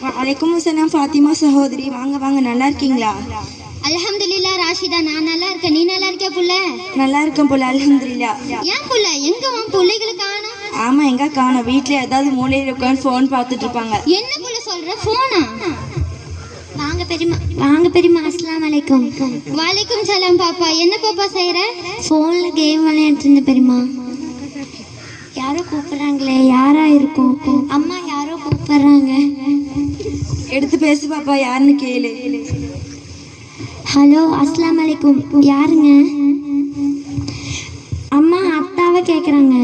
வலைக்கும் சலாம் ஃபாத்திமா சகோதரி வாங்க வாங்க நல்லா இருக்கீங்களா அல்ஹம்துலில்லா ராஷிதா நான் நல்லா இருக்கேன் நீ நல்லா இருக்கியா புள்ள நல்லா இருக்கேன் போல அல்ஹம்துலில்லா ஏன் புள்ள எங்க உன் பிள்ளைகளுக்கு காணோம் ஆமா எங்க காணோம் வீட்ல ஏதாவது மூலையில உட்காந்து ஃபோன் பார்த்துட்டு இருப்பாங்க என்ன புள்ள சொல்ற ஃபோனா வாங்க பெரியமா வாங்க பெரியமா அஸ்லாம் வலைக்கும் வலைக்கும் சலாம் பாப்பா என்ன பாப்பா செய்யற ஃபோன்ல கேம் விளையாட்டு இருந்த பெரியமா யாரோ கூப்பிடுறாங்களே யாரா எடுத்து பேசு பாப்பா யாருன்னு கேளு. ஹலோ அஸ்லாம் வலைக்கும் யாருங்க? அம்மா அத்தாவை கேட்குறாங்க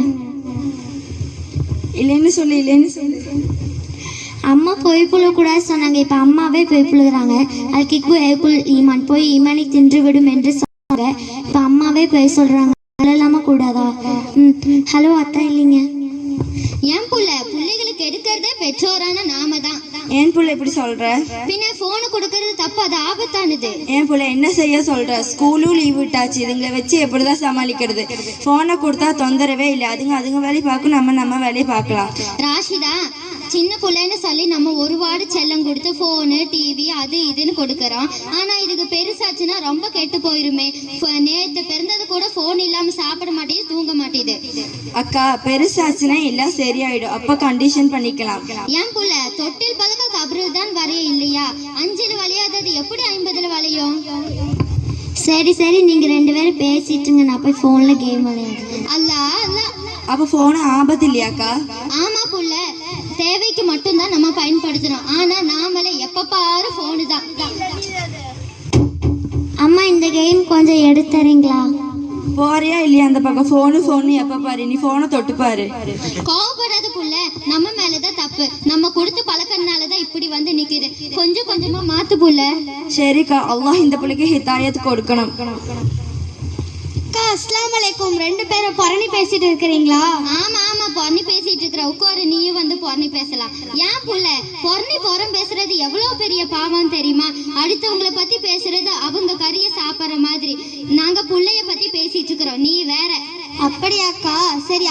இல்லைன்னு சொல்லு இல்லைன்னு சொல்லு. அம்மா பொய் புழக்கூடாது சொன்னாங்க. இப்போ அம்மாவே பொய் புழுகிறாங்க. அதுக்கு ஏக்குள் ஈமான். போய் ஈமானை தின்று விடும் என்று சொன்னாங்க. இப்போ அம்மாவே பொய் சொல்கிறாங்க அதெல்லாம கூடாதா? ம். ஹலோ அத்தா இல்லைங்க. ஏன் புள்ள பிள்ளைகளுக்கு எடுக்கிறதே பெற்றோரான நாம தான். ஏன் புள்ள இப்படி சொல்ற? பின்ன போனை கொடுக்கறது தப்பு அது ஆபத்தானது. ஏன் புள்ள என்ன செய்ய சொல்ற? ஸ்கூலும் லீவ் விட்டாச்சு. இதுங்களை வச்சு எப்படிதான் சமாளிக்கிறது? போனை கொடுத்தா தொந்தரவே இல்லை. அதுங்க அதுங்க வேலையை பார்க்கும் நம்ம நம்ம வேலையை பார்க்கலாம். ராஷிதா சின்ன பிள்ளைன்னு சொல்லி நம்ம ஒரு வாடு செல்லம் கொடுத்து ஃபோனு டிவி அது இதுன்னு கொடுக்கறோம். ஆனா இதுக்கு பெருசாச்சுன்னா ரொம்ப கெட்டு போயிருமே. நேத்து பிறந்தது கூட ஃபோன் இல்லாம சாப்பிட மாட்டேது தூங்க மாட்டேது அக்கா பெருசாச்சுன்னா எல்லாம் சரியாயிடும். அப்ப கண்டிஷன் பண்ணிக்கலாம். ஏன் புள்ள தொட்டில் பழக்க கபரு தான் வரைய இல்லையா? அஞ்சுல வளையாதது எப்படி ஐம்பதுல வளையும்? சரி சரி நீங்க ரெண்டு பேரும் பேசிட்டுங்க. நான் போய் போன்ல கேம் விளையாடுறேன். அல்லா அல்லா. அப்ப போன ஆபத்து இல்லையாக்கா ஆமா புள்ள. தேவைக்கு மட்டும்தான் நம்ம பயன்படுத்துறோம் ஆனா நாமளே எப்ப பாரு போனு தான். அம்மா இந்த கேம் கொஞ்சம் எடுத்துறீங்களா? போறியா இல்லையா அந்த பக்கம்? போனு போனு எப்ப பாரு நீ போனை தொட்டு பாரு. கோவப்படாத புள்ள நம்ம மேலதான் தப்பு. நம்ம கொடுத்து பழக்கறனாலதான் இப்படி வந்து நிக்குது. கொஞ்சம் கொஞ்சமா மாத்து புள்ள. சரிக்கா அல்லாஹ் இந்த பிள்ளைக்கு ஹிதாயத் கொடுக்கணும். அக்கா அஸ்லாம் வலைக்கும் ரெண்டு பேரும் பொறணி பேசிட்டு இருக்கிறீங்களா? ஆமா ஆமா பொறணி பேசிட்டு இருக்கிற. உட்காரு நீயும் வந்து பொறணி பேசலாம். ஏன் புள்ள பொறணி புறம் பேசுறது எவ்வளவு பெரிய பாவம் தெரியுமா? அடுத்தவங்கள பத்தி ಕಡೆ ಅಕ್ಕ ಸರಿ